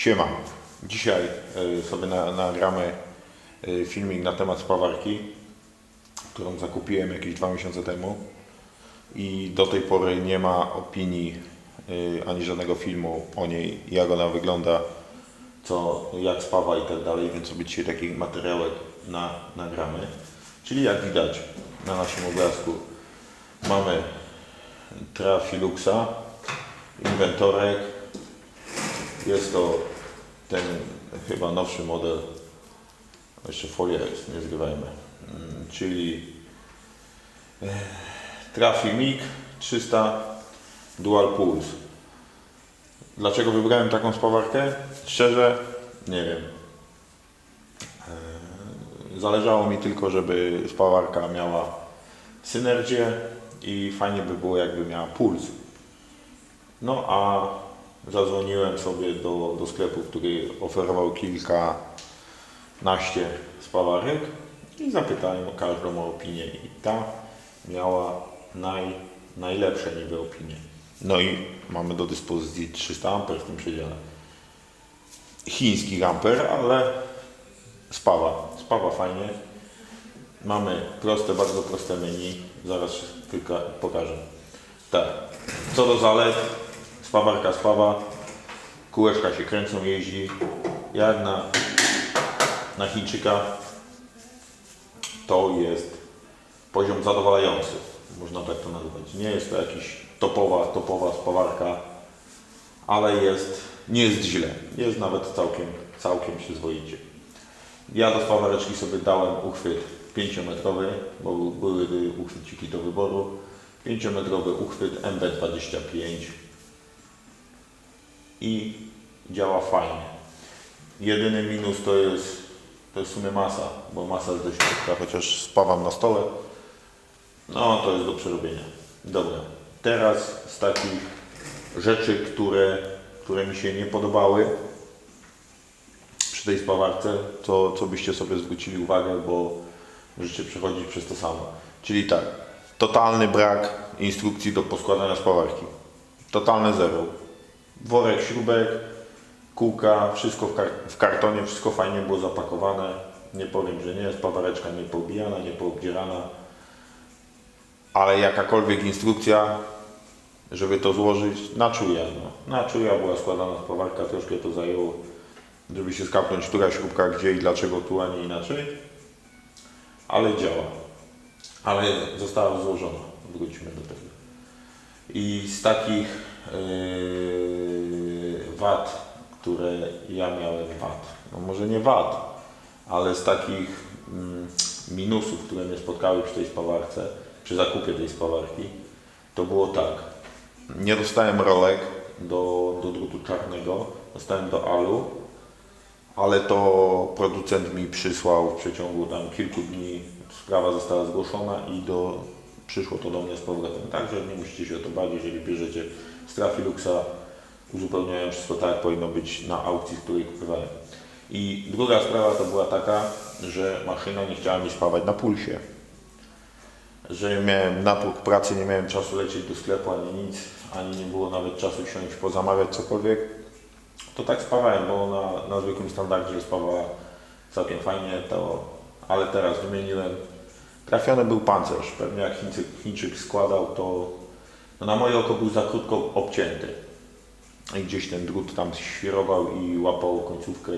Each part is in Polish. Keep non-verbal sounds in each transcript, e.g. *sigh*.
Siema. Dzisiaj y, sobie na, nagramy y, filmik na temat spawarki, którą zakupiłem jakieś dwa miesiące temu i do tej pory nie ma opinii y, ani żadnego filmu o niej, jak ona wygląda, co, jak spawa i tak dalej, więc sobie dzisiaj taki materiałek na, nagramy. Czyli jak widać na naszym obrazku mamy Trafiluxa, inwentorek, jest to ten chyba nowszy model, jeszcze folia jest, nie zgrywajmy, Mm, czyli e, Trafi MiG 300 Dual Pulse. Dlaczego wybrałem taką spawarkę? Szczerze, nie wiem. E, Zależało mi tylko, żeby spawarka miała synergię i fajnie by było, jakby miała puls. No a zadzwoniłem sobie do, do sklepu, który oferował kilkanaście spawarek i zapytałem o każdą o opinię i ta miała naj, najlepsze niby opinie. No i mamy do dyspozycji 300 A w tym przedziale. Chiński amper, ale spawa, spawa fajnie. Mamy proste, bardzo proste menu, zaraz tylko pokażę. Tak, co do zalet, spawarka spawa, kółeczka się kręcą, jeździ, jak na, na Chińczyka to jest poziom zadowalający, można tak to nazwać. Nie jest to jakiś topowa, topowa spawarka, ale jest, nie jest źle, jest nawet całkiem, całkiem przyzwoicie. Ja do spawareczki sobie dałem uchwyt 5-metrowy, bo były uchwyciki do wyboru. 5-metrowy uchwyt MB25 i działa fajnie. Jedyny minus to jest, to jest w sumie masa, bo masa jest dość szybka, chociaż spawam na stole. No to jest do przerobienia. Dobra, teraz z takich rzeczy, które, które mi się nie podobały przy tej spawarce, to co byście sobie zwrócili uwagę, bo możecie przechodzić przez to samo. Czyli tak, totalny brak instrukcji do poskładania spawarki. Totalne zero. Worek śrubek, kółka, wszystko w, kar- w kartonie, wszystko fajnie było zapakowane. Nie powiem, że nie jest spawareczka nie poobijana, nie poobdzierana. Ale jakakolwiek instrukcja, żeby to złożyć, na czuja. No. Na czuja była składana spawarka, troszkę to zajęło, żeby się skapnąć, która śrubka gdzie i dlaczego tu, a nie inaczej. Ale działa. Ale została złożona. Wróćmy do tego. I z takich yy, wad, które ja miałem wad, no może nie wad, ale z takich mm, minusów, które mnie spotkały przy tej spawarce, przy zakupie tej spawarki, to było tak. Nie dostałem rolek do, do drutu czarnego, dostałem do alu, ale to producent mi przysłał w przeciągu tam kilku dni, sprawa została zgłoszona i do, przyszło to do mnie z powrotem. Także nie musicie się o to bać, jeżeli bierzecie z Trafiluxa, uzupełniają wszystko tak, jak powinno być na aukcji, z której kupowałem. I druga sprawa to była taka, że maszyna nie chciała mi spawać na pulsie. Że miałem napór pracy, nie miałem czasu lecieć do sklepu ani nic, ani nie było nawet czasu siąść, pozamawiać cokolwiek to tak spawałem, bo na, na zwykłym standardzie spawała całkiem fajnie, to, ale teraz wymieniłem. Trafiony był pancerz, pewnie jak Chińczyk, Chińczyk składał, to no na moje oko był za krótko obcięty. I gdzieś ten drut tam świrował i łapał końcówkę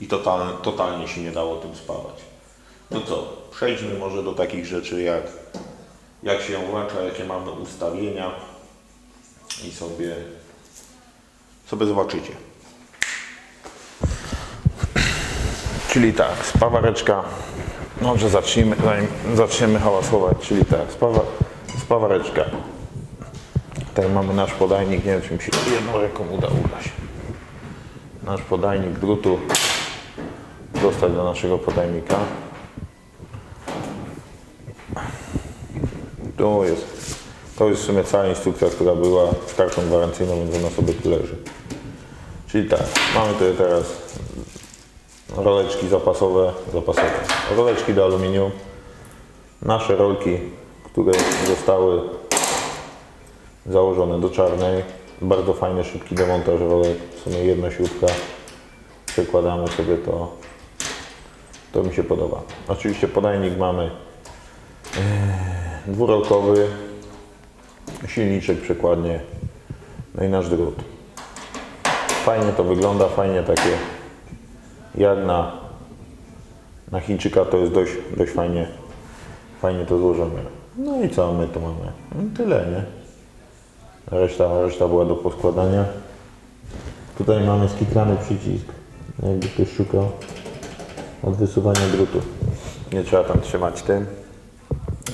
i total, totalnie się nie dało tym spawać. No co, przejdźmy może do takich rzeczy jak jak się włącza, jakie mamy ustawienia i sobie, sobie zobaczycie. Czyli tak, spawareczka. Może zacznijmy, zanim zaczniemy hałasować. Czyli tak, spawa, spawareczka. Tutaj mamy nasz podajnik, nie wiem czy mi się jedną ręką uda, się. Nasz podajnik drutu dostać do naszego podajnika. Tu jest, to jest w sumie cała instrukcja, która była z kartą gwarancyjną, więc ona sobie tu leży. Czyli tak, mamy tutaj teraz roleczki zapasowe, zapasowe, roleczki do aluminium, nasze rolki, które zostały założone do czarnej, bardzo fajny, szybki demontaż rolek, w sumie jedna śrubka przekładamy sobie to. To mi się podoba. Oczywiście podajnik mamy e, dwurolkowy, silniczek przekładnie, no i nasz drut. Fajnie to wygląda, fajnie takie jak na, na Chińczyka to jest dość, dość fajnie, fajnie to złożone. No i co my tu mamy? No tyle, nie? Reszta, reszta była do poskładania. Tutaj mamy skitrany przycisk, jakby ktoś szukał od wysuwania drutu. Nie trzeba tam trzymać tym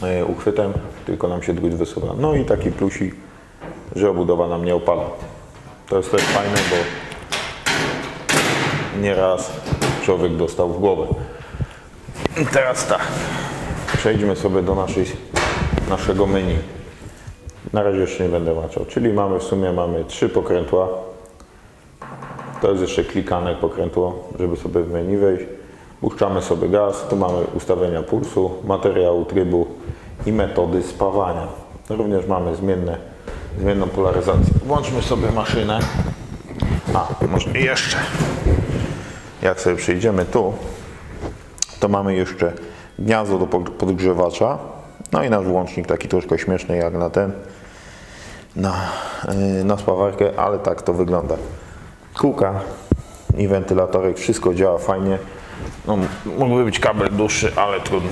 e, uchwytem, tylko nam się drut wysuwa. No i taki plusik, że obudowa nam nie opala. To jest też fajne, bo nieraz człowiek dostał w głowę. Teraz tak, przejdźmy sobie do naszej, naszego menu. Na razie jeszcze nie będę maczał, czyli mamy w sumie mamy trzy pokrętła. To jest jeszcze klikanek pokrętło, żeby sobie w menu wejść. Puszczamy sobie gaz, tu mamy ustawienia pulsu, materiału, trybu i metody spawania. Również mamy zmienne, zmienną polaryzację. Włączmy sobie maszynę. A, może jeszcze. Jak sobie przejdziemy tu, to mamy jeszcze gniazdo do pod- podgrzewacza. No i nasz włącznik taki troszkę śmieszny jak na ten, na, yy, na spawarkę, ale tak to wygląda. Kółka i wentylatorek, wszystko działa fajnie. No, mógłby być kabel dłuższy, ale trudno.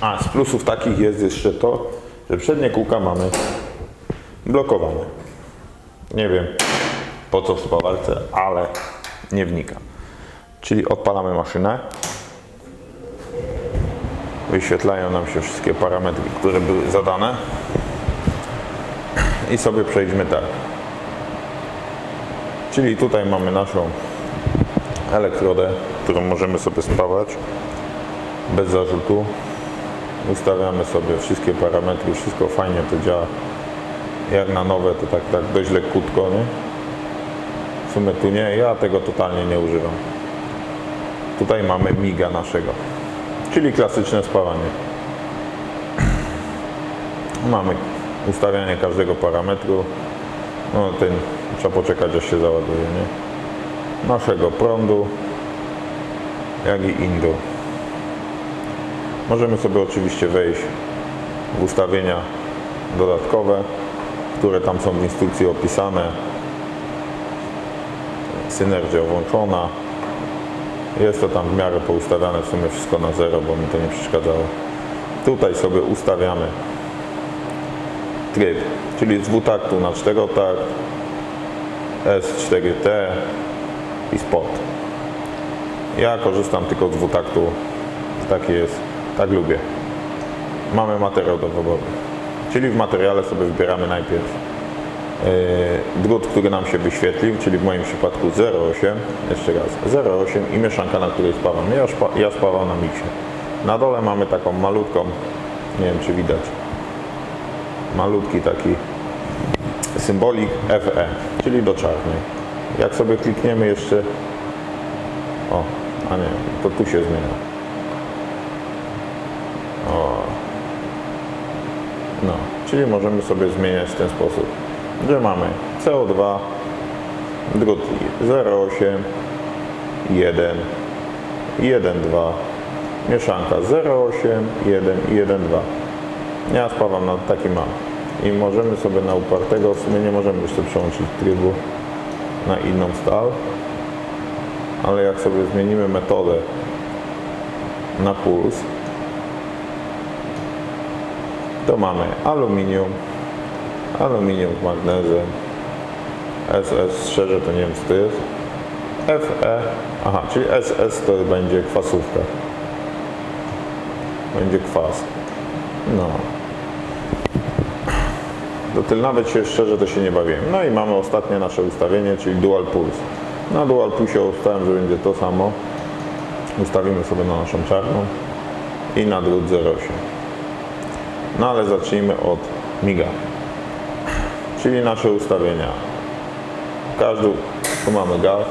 A z plusów takich jest jeszcze to, że przednie kółka mamy blokowane. Nie wiem po co w spawarce, ale nie wnika. Czyli odpalamy maszynę. Wyświetlają nam się wszystkie parametry, które były zadane. I sobie przejdźmy tak. Czyli tutaj mamy naszą elektrodę, którą możemy sobie spawać bez zarzutu. Ustawiamy sobie wszystkie parametry, wszystko fajnie to działa. Jak na nowe to tak, tak dość lekkutko, nie? Sumie tu nie, ja tego totalnie nie używam. Tutaj mamy miga naszego, czyli klasyczne spawanie. *clears throat* Mamy ustawianie każdego parametru. No ten trzeba poczekać aż się załaduje, nie? Naszego prądu, jak i indu. Możemy sobie oczywiście wejść w ustawienia dodatkowe, które tam są w instrukcji opisane. Synergia włączona. Jest to tam w miarę poustawiane, w sumie wszystko na zero, bo mi to nie przeszkadzało. Tutaj sobie ustawiamy tryb, czyli z dwutaktu na czterotakt, S4T i spot. Ja korzystam tylko z dwutaktu, taki jest, tak lubię. Mamy materiał do wyboru, czyli w materiale sobie wybieramy najpierw drut, który nam się wyświetlił, czyli w moim przypadku 0,8, jeszcze raz, 0,8 i mieszanka, na której spawam. Ja, szpa, ja spawam na miksie. Na dole mamy taką malutką, nie wiem czy widać, malutki taki symbolik FE, czyli do czarnej. Jak sobie klikniemy jeszcze, o, a nie, to tu się zmienia. O, no, czyli możemy sobie zmieniać w ten sposób, że mamy CO2, drut 0,8, 1, 1,2, mieszanka 0,8, 1 i 1,2. Ja spawam na taki mam. I możemy sobie na upartego, w sumie nie możemy jeszcze przełączyć trybu na inną stal, ale jak sobie zmienimy metodę na puls, to mamy aluminium, aluminium magnezem, SS, szczerze to nie wiem co to jest, FE, aha, czyli SS to będzie kwasówka, będzie kwas, no. Do tyl nawet się szczerze to się nie bawiłem. No i mamy ostatnie nasze ustawienie, czyli Dual Pulse. Na Dual Pulse ustawiam, że będzie to samo. Ustawimy sobie na naszą czarną i na drut 0,8. No ale zacznijmy od miga. Czyli nasze ustawienia. Każdy, tu mamy gaz,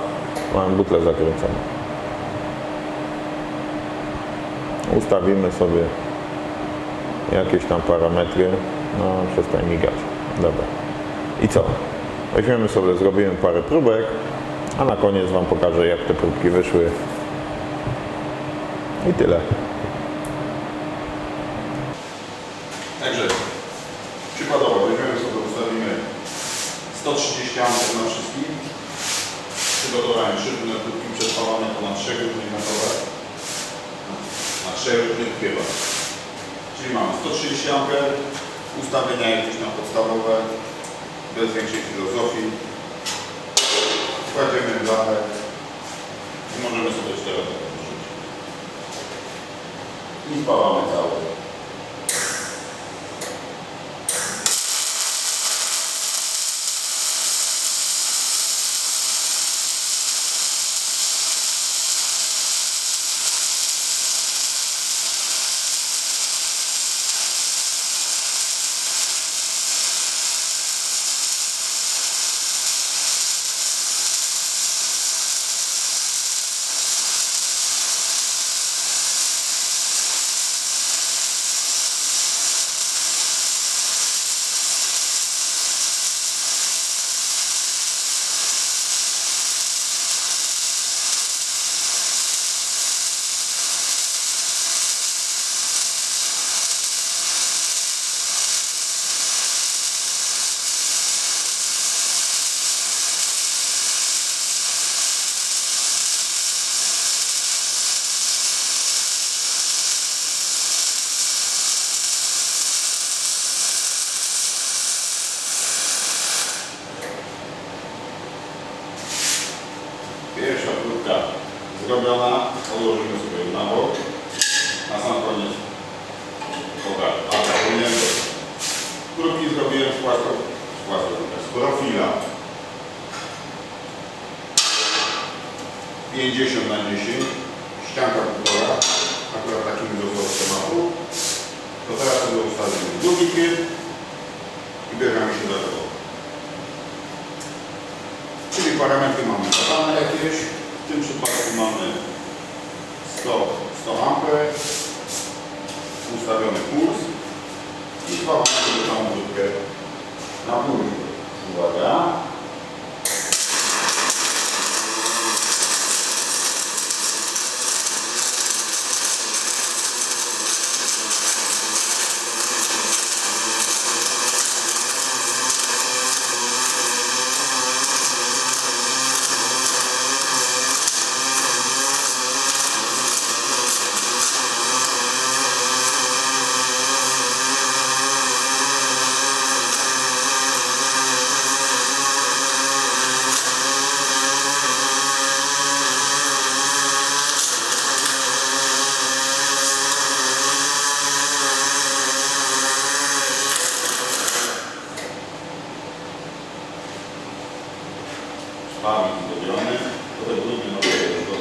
mamy butlę zakręconą. Ustawimy sobie jakieś tam parametry. No, przestań migać. Dobra. I co? Weźmiemy sobie, zrobimy parę próbek A na koniec Wam pokażę jak te próbki wyszły. I tyle. Także przykładowo weźmiemy 130 A na wszystkim. Przygotowałem 3 różne próbki przespalane ponad 3 różnych metodę na 3 różnych chybach. Czyli mamy 130 A, ustawienia jakieś tam podstawowe, bez większej filozofii. Kładziemy dane i możemy sobie 4 wrzucić. I spalamy całe. Pierwsza próbka zrobiona, odłożymy sobie ją na bok. Na sam koniec pokażę. A zapomniałem, próbki zrobiłem z płasko, z płasko, z profila. 50 na 10, ścianka półtora, akurat takim wzorem tematu. To teraz sobie ustawimy drugi i bierzemy się do tego. Czyli parametry mamy podane jakieś. W tym przypadku mamy 100, 100 amper, ustawiony puls i chwalamy sobie tą na pulsie. Uwaga. Szpawik zrobiony. Tutaj brudny na tego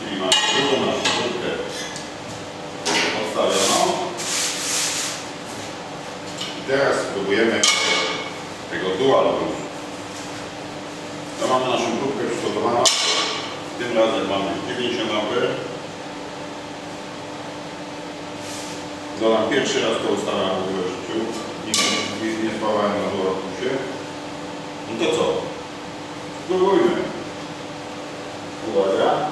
Czyli mamy drugą naszą budkę odstawioną. I teraz spróbujemy tego dual boost. To mamy naszą próbkę przygotowaną. Tym razem mamy 90 A. Dodam pierwszy raz to ustawiam w ogóle w życiu. Nigdy nie, nie spawałem na boostie. No to co? Spróbujmy. Uwaga.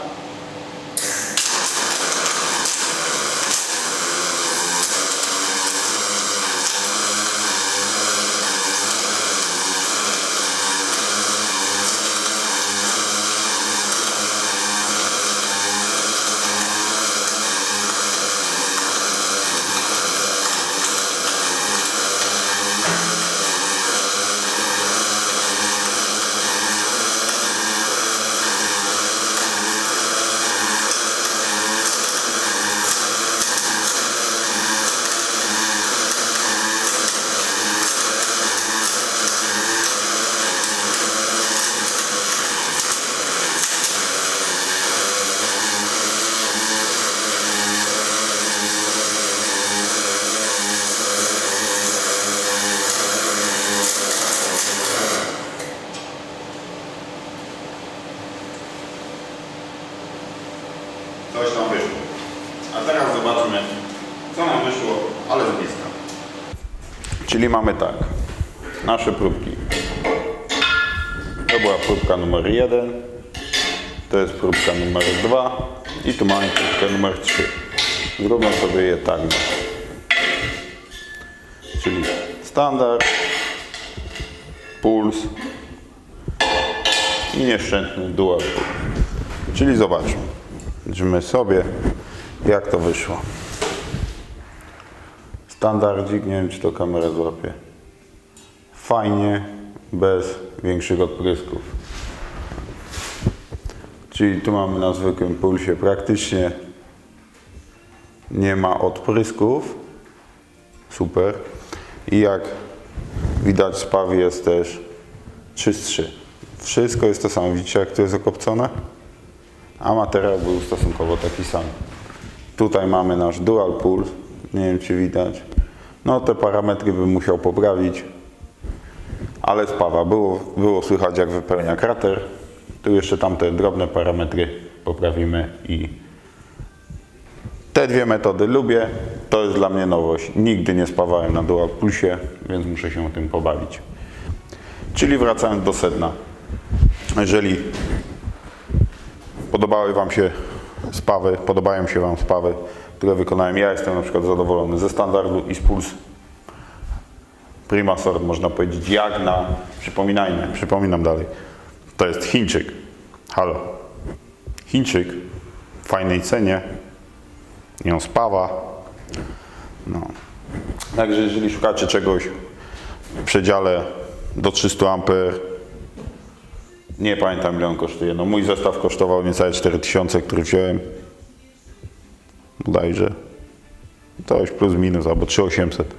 Coś tam wyszło. A teraz zobaczmy, co nam wyszło, ale z bliska. Czyli mamy tak, nasze próbki. To była próbka numer 1. To jest próbka numer 2. I tu mamy próbkę numer 3. Zróbmy sobie je tak. Czyli standard, puls i nieszczęsny dual. Czyli zobaczmy. Zobaczymy sobie, jak to wyszło. Standardzik, nie wiem czy to kamera złapie. Fajnie, bez większych odprysków. Czyli tu mamy na zwykłym pulsie praktycznie nie ma odprysków. Super. I jak widać spaw jest też czystszy. Wszystko jest to samo. Widzicie jak to jest okopcone? A materiał był stosunkowo taki sam. Tutaj mamy nasz dual pulse. Nie wiem czy widać. No te parametry bym musiał poprawić. Ale spawa. Było, było słychać jak wypełnia krater. Tu jeszcze tamte drobne parametry poprawimy i te dwie metody lubię. To jest dla mnie nowość. Nigdy nie spawałem na dual pulsie, więc muszę się tym pobawić. Czyli wracając do sedna. Jeżeli podobały Wam się spawy, podobają się Wam spawy, które wykonałem ja, jestem na przykład zadowolony ze standardu i z puls Prima sort, można powiedzieć, jak na, przypominajmy, przypominam dalej, to jest Chińczyk. Halo. Chińczyk w fajnej cenie, nie on spawa. No. Także jeżeli szukacie czegoś w przedziale do 300 A, nie pamiętam ile on kosztuje. No mój zestaw kosztował niecałe 4000, który wziąłem. Bodajże. Już plus minus, albo 3800.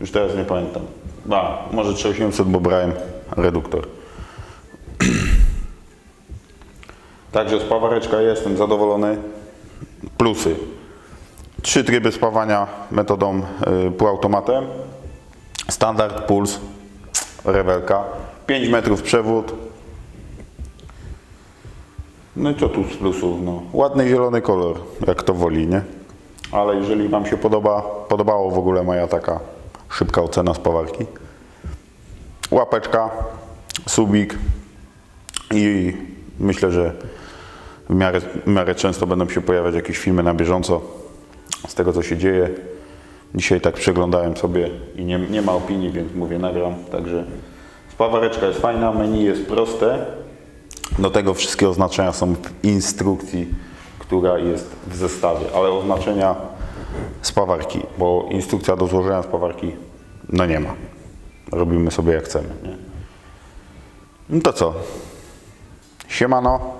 Już teraz nie pamiętam. A, może 3800, bo brałem reduktor. *clears throat* Także spawareczka jestem zadowolony. Plusy. Trzy tryby spawania metodą y, półautomatem. Standard, puls, rewelka. 5 metrów przewód. No i co tu z plusów? No, ładny zielony kolor, jak kto woli, nie? Ale jeżeli Wam się podoba, podobało w ogóle moja taka szybka ocena spawarki. Łapeczka, subik i myślę, że w miarę, w miarę często będą się pojawiać jakieś filmy na bieżąco z tego, co się dzieje. Dzisiaj tak przeglądałem sobie i nie, nie ma opinii, więc mówię, nagram. Także spawareczka jest fajna, menu jest proste. Do tego wszystkie oznaczenia są w instrukcji, która jest w zestawie, ale oznaczenia spawarki, bo instrukcja do złożenia spawarki no nie ma. Robimy sobie jak chcemy. Nie? No to co? Siemano.